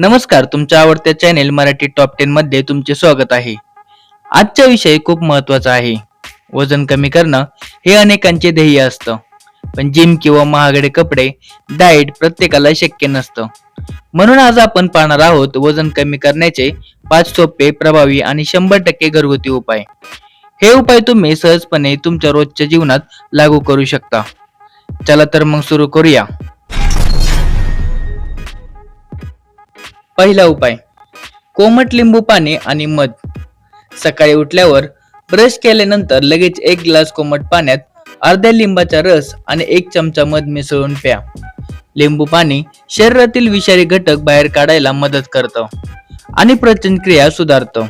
नमस्कार तुमच्या आवडत्या चॅनेल मराठी टॉप टेन मध्ये तुमचे स्वागत आहे. आजचा विषय खूप महत्त्वाचा आहे. वजन कमी करणं हे अनेकांचे ध्येय असतं. पण जिम किंवा महागडे कपडे डाएट प्रत्येकाला शक्य नसतं. म्हणून आज आपण पाहणार आहोत वजन कमी करण्याचे पाच सोपे प्रभावी आणि शंभर टक्के घरगुती उपाय. हे उपाय तुम्ही सहजपणे तुमच्या रोजच्या जीवनात लागू करू शकता. चला तर मग सुरू करूया. पहिला उपाय. कोमट लिंबू पाणी आणि मध. सकाळी उठल्यावर ब्रश केल्यानंतर लगेच एक ग्लास कोमट पाण्यात अर्ध्या लिंबाचा रस आणि एक चमचा मध मिसळून प्या. लिंबू पाणी शरीरातील विषारी घटक बाहेर काढायला मदत करतं आणि प्रचनक्रिया सुधारतं.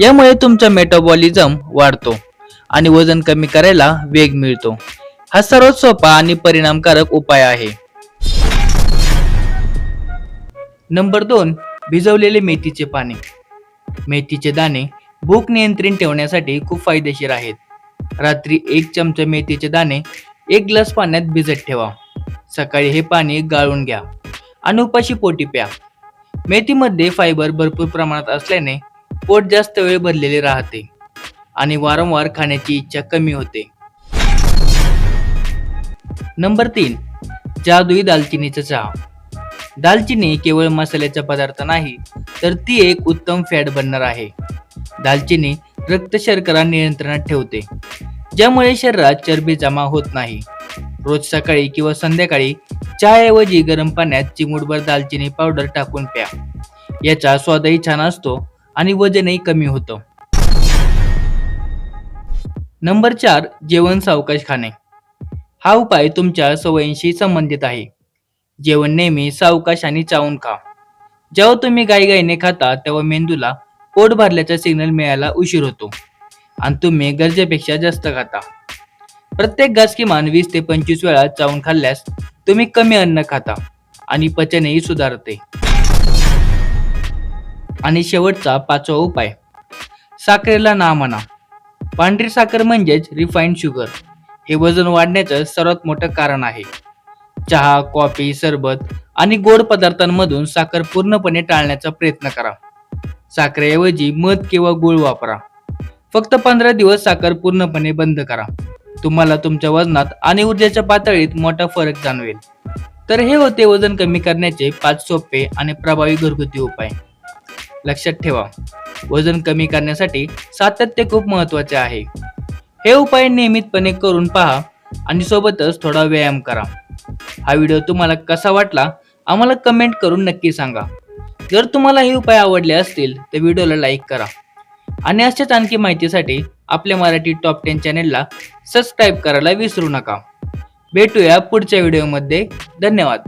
यामुळे तुमचा मेटाबॉलिझम वाढतो आणि वजन कमी करायला वेग मिळतो. हा सर्वात सोपा आणि परिणामकारक उपाय आहे. नंबर दोन भिजवलेले मेथीचे पाने. मेथीचे दाणे भूक नियंत्रित ठेवण्यासाठी खूप फायदेशीर आहेत. रात्री एक चमचा मेथीचे दाणे एक ग्लास पाण्यात भिजत ठेवा. सकाळी हे पाणी गाळून घ्या. अनुपाशी पोटी प्या. मेथीमध्ये फायबर भरपूर प्रमाणात असल्याने पोट जास्त वेळ भरलेले राहते आणि वारंवार खाण्याची इच्छा कमी होते. नंबर तीन जादुई दालचिनीचा चहा. दालचिनी केवळ मसाल्याचा पदार्थ नाही तर ती एक उत्तम फॅट बनणार आहे. दालचिनी रक्त शर्करा नियंत्रणात ठेवते ज्यामुळे शरीरात चरबी जमा होत नाही. रोज सकाळी किंवा संध्याकाळी चहाऐवजी गरम पाण्यात चिमूटभर दालचिनी पावडर टाकून प्या. याचा स्वादही छान असतो आणि वजनही कमी होतं. नंबर चार जेवण सावकाश खाणे. हा उपाय तुमच्या सवयींशी संबंधित आहे. जेवण नेहमी सावकाश आणि चावून खा. जेव्हा तुम्ही गाईगाईने खाता तेव्हा मेंदूला पोट भरल्याचा सिग्नल मिळायला उशीर होतो. आणि तुम्ही गरजेपेक्षा जास्त खाता. प्रत्येक घास किमान वीस ते पंचवीस वेळा चावून खाल्ल्यास तुम्ही कमी अन्न खाता आणि पचनही सुधारते. आणि शेवटचा पाचवा उपाय. साखरेला ना म्हणा. पांढरी साखर म्हणजेच रिफाईंड शुगर हे वजन वाढण्याचं सर्वात मोठं कारण आहे. चहा कॉफी सरबत आणि गोड पदार्थांमधून साखर पूर्णपणे टाळण्याचा प्रयत्न करा. साखरेऐवजी मध किंवा गुळ वापरा. फक्त पंधरा दिवस साखर पूर्णपणे बंद करा. तुम्हाला तुमच्या वजनात आणि ऊर्जेच्या पातळीत मोठा फरक जाणवेल. तर हे होते वजन कमी करण्याचे पाच सोपे आणि प्रभावी घरगुती उपाय. लक्षात ठेवा वजन कमी करण्यासाठी सातत्य खूप महत्त्वाचे आहे. हे उपाय नियमितपणे करून पहा आणि सोबतच थोडा व्यायाम करा. हा व्हिडिओ तुम्हाला कसा वाटला आम्हाला कमेंट करून नक्की सांगा. जर तुम्हाला हे उपाय आवडले असतील तर व्हिडिओला लाईक करा. आणि अशाच आणखी माहितीसाठी आपल्या मराठी टॉप टेन चॅनेलला सबस्क्राईब करायला विसरू नका. भेटूया पुढच्या व्हिडिओमध्ये. धन्यवाद.